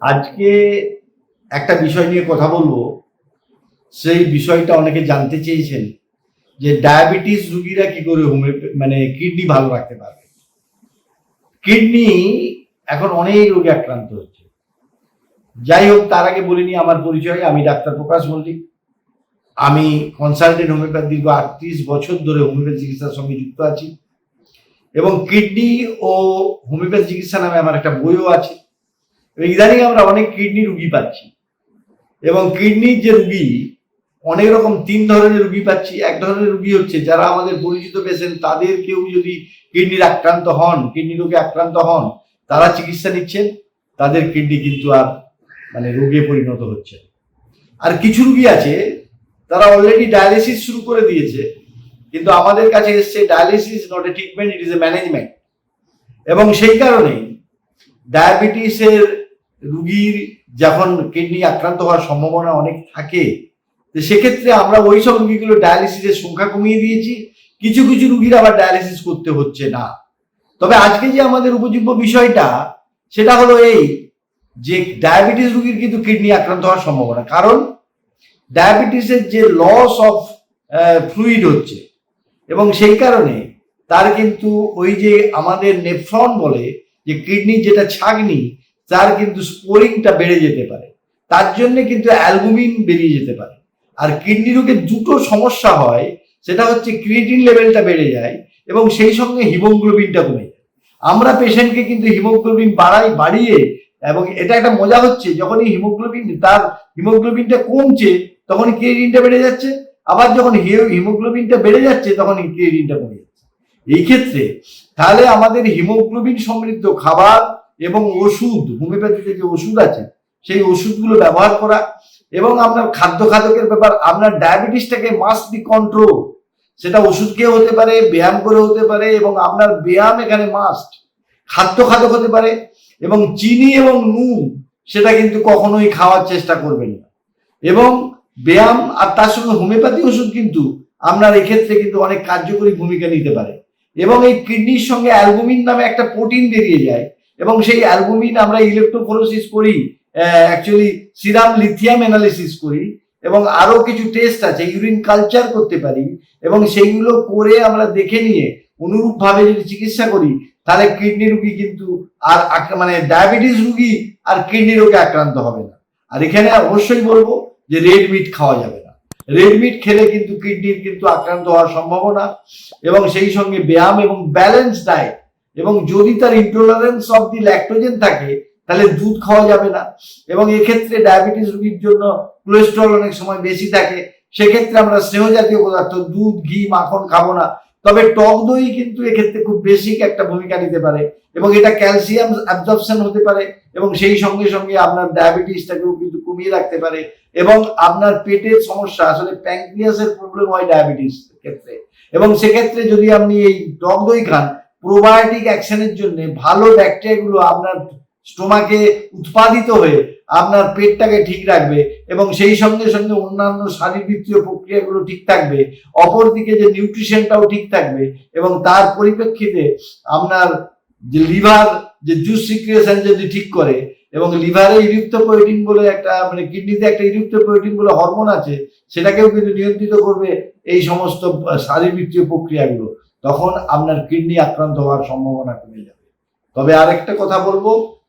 আজকে একটা বিষয় নিয়ে কথা বলব। সেই বিষয়টা অনেকে জানতে চেয়েছেন যে ডায়াবেটিস রুগীরা কি করে হোমিওপ্যাথি মানে কিডনি ভালো রাখতে পারবে। কিডনি এখন অনেক রোগে আক্রান্ত হচ্ছে। যাই হোক, তার আগে বলিনি আমার পরিচয়। আমি ডাক্তার প্রকাশ মল্লিক। আমি কনসালটেন্ট হোমিওপ্যাথ দীর্ঘ আটত্রিশ বছর ধরে হোমিওপ্যাথি চিকিৎসার সঙ্গে যুক্ত আছি। এবং কিডনি ও হোমিওপ্যাথি চিকিৎসা নামে আমার একটা বইও আছে। ইদানিং আমরা অনেক কিডনি রুগী পাচ্ছি। এবং কিডনির যে রুগী, অনেক রকম তিন ধরনের রুগী পাচ্ছি। এক ধরনের রুগী হচ্ছে যারা আমাদের পরিচিত পেশেন্ট তাদের কেউ যদি কিডনির আক্রান্ত হন, কিডনি রোগে আক্রান্ত হন, তারা চিকিৎসা নিচ্ছেন, তাদের কিডনি কিন্তু আর মানে রোগে পরিণত হচ্ছে আর কিছু রুগী আছে, তারা অলরেডি ডায়ালিসিস শুরু করে দিয়েছে, কিন্তু আমাদের কাছে এসছে dialysis not a treatment it is a management এবং সেই কারণেই ডায়াবেটিসের রুগীর যখন কিডনি আক্রান্ত হওয়ার সম্ভাবনা অনেক থাকে, তো সেক্ষেত্রে আমরা ওই সব রুগীগুলো ডায়ালিসিসের সংখ্যা কমিয়ে দিয়েছি। কিছু কিছু রুগীর আবার ডায়ালিসিস করতে হচ্ছে না। তবে আজকে যে আমাদের উপযোগ্য বিষয়টা, সেটা হলো এই যে ডায়াবেটিস রুগীর কিন্তু কিডনি আক্রান্ত হওয়ার সম্ভাবনা। কারণ ডায়াবেটিসের যে লস অফ ফ্লুইড হচ্ছে, এবং সেই কারণে তার কিন্তু ওই যে আমাদের নেফ্রন বলে, যে কিডনির যেটা ছাগনি তার কিন্তু স্পোরিংটা বেড়ে যেতে পারে। তার জন্য কিন্তু অ্যালবুমিন বেরিয়ে যেতে পারে। আর কিডনি রোগের দুটো সমস্যা হয়, সেটা হচ্ছে ক্রিয়েটিন লেভেলটা বেড়ে যায় এবং সেই সঙ্গে হিমোগ্লোবিনটা কমে যায়। আমরা পেশেন্টকে কিন্তু হিমোগ্লোবিন বাড়াই, বাড়িয়ে এবং এটা একটা মজা হচ্ছে, যখনই হিমোগ্লোবিন, তার হিমোগ্লোবিনটা কমছে তখন ক্রিয়েটিনটা বেড়ে যাচ্ছে। আবার যখন হিমোগ্লোবিনটা বেড়ে যাচ্ছে তখন ক্রিয়েটিনটা কমে যাচ্ছে। এই ক্ষেত্রে তাহলে আমাদের হিমোগ্লোবিন সমৃদ্ধ খাবার এবং ওষুধ হোমিওপ্যাথিতে যে ওষুধ আছে, সেই ওষুধগুলো ব্যবহার করা এবং আপনার খাদ্য খাদকের ব্যাপার, আপনার ডায়াবেটিসটাকে মাস্ট বি কন্ট্রোল সেটা ওষুধ খেয়ে হতে পারে, ব্যায়াম করে হতে পারে এবং আপনার ব্যায়াম এখানে মাস্ট খাদ্য খাদক হতে পারে এবং চিনি এবং নুন, সেটা কিন্তু কখনোই খাওয়ার চেষ্টা করবেন না। এবং ব্যায়াম আর তার সঙ্গে হোমিওপ্যাথি ওষুধ কিন্তু আপনার এক্ষেত্রে কিন্তু অনেক কার্যকরী ভূমিকা নিতে পারে। এবং এই কিডনির সঙ্গে অ্যালবুমিন নামে একটা প্রোটিন বেরিয়ে যায় এবং সেই অ্যালবুমিন আমরা ইলেকট্রোফোরোসিস করি অ্যাকচুয়ালি সিরাম লিথিয়াম অ্যানালিসিস করি, এবং আরও কিছু টেস্ট আছে ইউরিন কালচার করতে পারি, এবং সেইগুলো করে আমরা দেখে নিয়ে অনুরূপভাবে যদি চিকিৎসা করি, তাহলে কিডনি রুগী কিন্তু আর মানে ডায়াবেটিস রুগী আর কিডনি রোগে আক্রান্ত হবে না। আর এখানে অবশ্যই বলব যে রেড মিট খাওয়া যাবে না। রেড মিট খেলে কিন্তু কিডনির কিন্তু আক্রান্ত হওয়ার সম্ভাবনা, এবং সেই সঙ্গে ব্যায়াম এবং ব্যালেন্স ডায়েট এবং যদি তার ইন্টলারেন্স অফ দি ল্যাক্টোজেন থাকে, তাহলে দুধ খাওয়া যাবে না। এবং এক্ষেত্রে ডায়াবেটিস রোগীর জন্য কোলেস্ট্রল অনেক সময় বেশি থাকে। সেক্ষেত্রে আমরা স্নেহ জাতীয় পদার্থ, দুধ, ঘি, মাখন খাব না। তবে টক দই কিন্তু এক্ষেত্রে খুব বেসিক একটা ভূমিকা নিতে পারে। এবং এটা ক্যালসিয়াম অ্যাবজর্পশন হতে পারে। এবং সেই সঙ্গে সঙ্গে আপনার ডায়াবেটিসটাকেও কিন্তু কমিয়ে রাখতে পারে। এবং আপনার পেটের সমস্যা, আসলে প্যাঙ্ক্রিয়াসের প্রবলেম হয় ডায়াবেটিস ক্ষেত্রে। এবং সেক্ষেত্রে যদি আপনি এই টক দই খান প্রোবায়োটিক অ্যাকশনের জন্য ভালো ব্যাকটেরিয়াগুলো আপনার স্টোমাকে উৎপাদিত হয়ে আপনার পেটটাকে ঠিক রাখবে এবং সেই সঙ্গে সঙ্গে অন্যান্য শারীরবৃত্তীয় প্রক্রিয়াগুলো ঠিক থাকবে। অপরদিকে যে নিউট্রিশনটাও ঠিক থাকবে এবং তার পরিপ্রেক্ষিতে আপনার যে লিভার যে জুস সিক্রিয়েশন যদি ঠিক করে এবং লিভারে ইরিপ্টোপোয়েটিন বলে একটা মানে কিডনিতে একটা ইরিপ্টোপোয়েটিন বলে হরমোন আছে, সেটাকেও কিন্তু নিয়ন্ত্রিত করবে এই সমস্ত শারীরবৃত্তীয় প্রক্রিয়াগুলো। তখন আপনার কিডনি আক্রান্ত হওয়ার সম্ভাবনা কমে যাবে। তবে আরেকটা কথা বলব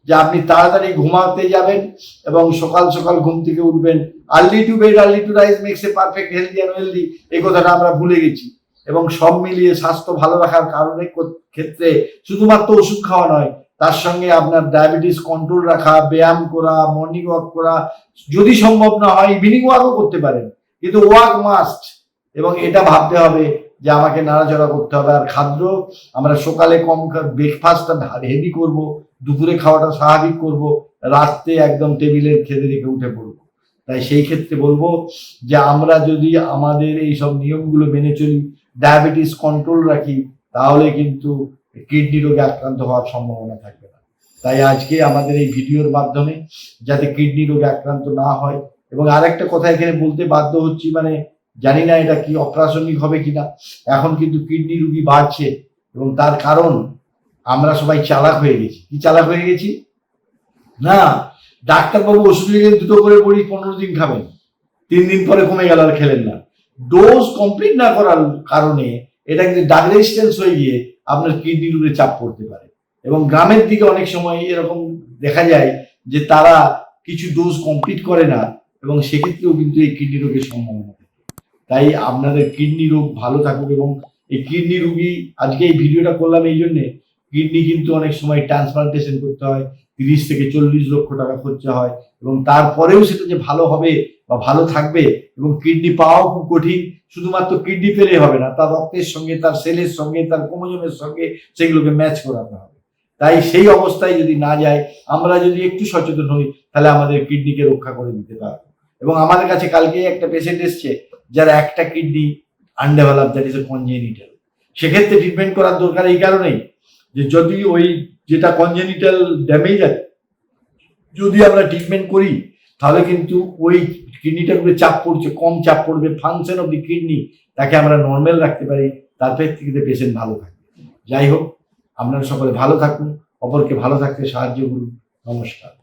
যে আপনি তাড়াতাড়ি ঘুমাতে যাবেন এবং সকাল সকাল ঘুম থেকে উঠবেন। Early to bed early to rise makes a perfect healthy and wealthy এই কথাটা আমরা ভুলে গেছি। এবং সব মিলিয়ে স্বাস্থ্য ভালো রাখার কারণে ক্ষেত্রে শুধুমাত্র ওষুধ খাওয়া নয়, তার সঙ্গে আপনার ডায়াবেটিস কন্ট্রোল রাখা, ব্যায়াম করা মর্নিং ওয়াক করা, যদি সম্ভব না হয় ইভিনিং ওয়াকও করতে পারেন। কিন্তু ওয়াক মাস্ট এবং এটা ভাবতে হবে যে আমাকে নাড়াচড়া করতে হবে। আর খাদ্য, আমরা সকালে কম ব্রেকফাস্টটা হেভি করব, দুপুরে খাওয়াটা স্বাভাবিক করব, রাত্রে একদম টেবিলের খেতে রেখে উঠে পড়ব। তাই সেই ক্ষেত্রে বলব যে আমরা যদি আমাদের এই সব নিয়মগুলো মেনে চলি ডায়াবেটিস কন্ট্রোল রাখি, তাহলে কিন্তু কিডনি রোগে আক্রান্ত হওয়ার সম্ভাবনা থাকবে না। তাই আজকে আমাদের এই ভিডিওর মাধ্যমে যাতে কিডনি রোগে আক্রান্ত না হয়, এবং আরেকটা কথা এখানে বলতে বাধ্য হচ্ছি মানে জানি না এটা কি অপ্রাসঙ্গিক হবে কিনা। এখন কিন্তু কিডনি রুগী বাড়ছে এবং তার কারণ আমরা সবাই চালাক হয়ে গেছি। কি চালাক হয়ে গেছি? না, ডাক্তারবাবু ওষুধ লিখে দুটো করে বড়ি পনেরো দিন খাবেন। তিন দিন পরে কমে গেল আর খেলেন না। ডোজ কমপ্লিট না করার কারণে এটা কিন্তু ডাক রেজিস্ট্যান্স হয়ে গিয়ে আপনার কিডনির উপরে চাপ পড়তে পারে। এবং গ্রামের দিকে অনেক সময় এরকম দেখা যায় যে তারা কিছু ডোজ কমপ্লিট করে না এবং সেক্ষেত্রেও কিন্তু এই কিডনি রোগের সম্ভাবনা তাই আপনাদের কিডনি রোগ ভালো থাকুক এবং এই কিডনি রুগী, আজকে এই ভিডিওটা করলাম এই জন্যে, কিডনি কিন্তু অনেক সময় ট্রান্সপ্লান্টেশন করতে হয়, তিরিশ থেকে চল্লিশ লক্ষ টাকা খরচা হয় এবং তারপরেও সেটা যে ভালো হবে বা ভালো থাকবে এবং কিডনি পাওয়াও খুব কঠিন, শুধুমাত্র কিডনি পেলে হবে না, তার রক্তের সঙ্গে, তার সেলের সঙ্গে, তার ক্রোমোজোমের সঙ্গে সেগুলোকে ম্যাচ করাতে হবে। তাই সেই অবস্থায় যদি না যায়, আমরা যদি একটু সচেতন হই, তাহলে আমাদের কিডনিকে রক্ষা করে দিতে পারব। এবং আমাদের কাছে কালকে একটা পেশেন্ট এসছে যার একটা kidney undevelop that is a congenital সেক্ষেত্রে ট্রিটমেন্ট করার দরকার এই কারণেই যে যদি ওই যেটা কনজেনিটাল ড্যামেজ আছে, যদি আমরা ট্রিটমেন্ট করি, তাহলে কিন্তু ওই কিডনিটার উপরে চাপ পড়ছে, কম চাপ পড়বে ফাংশন অফ দি কিডনি তাকে আমরা নর্মাল রাখতে পারি, তার থেকে পেশেন্ট ভালো থাকবে যাই হোক, আপনারা সকলে ভালো থাকুন, অপরকে ভালো থাকতে সাহায্য করুন। নমস্কার।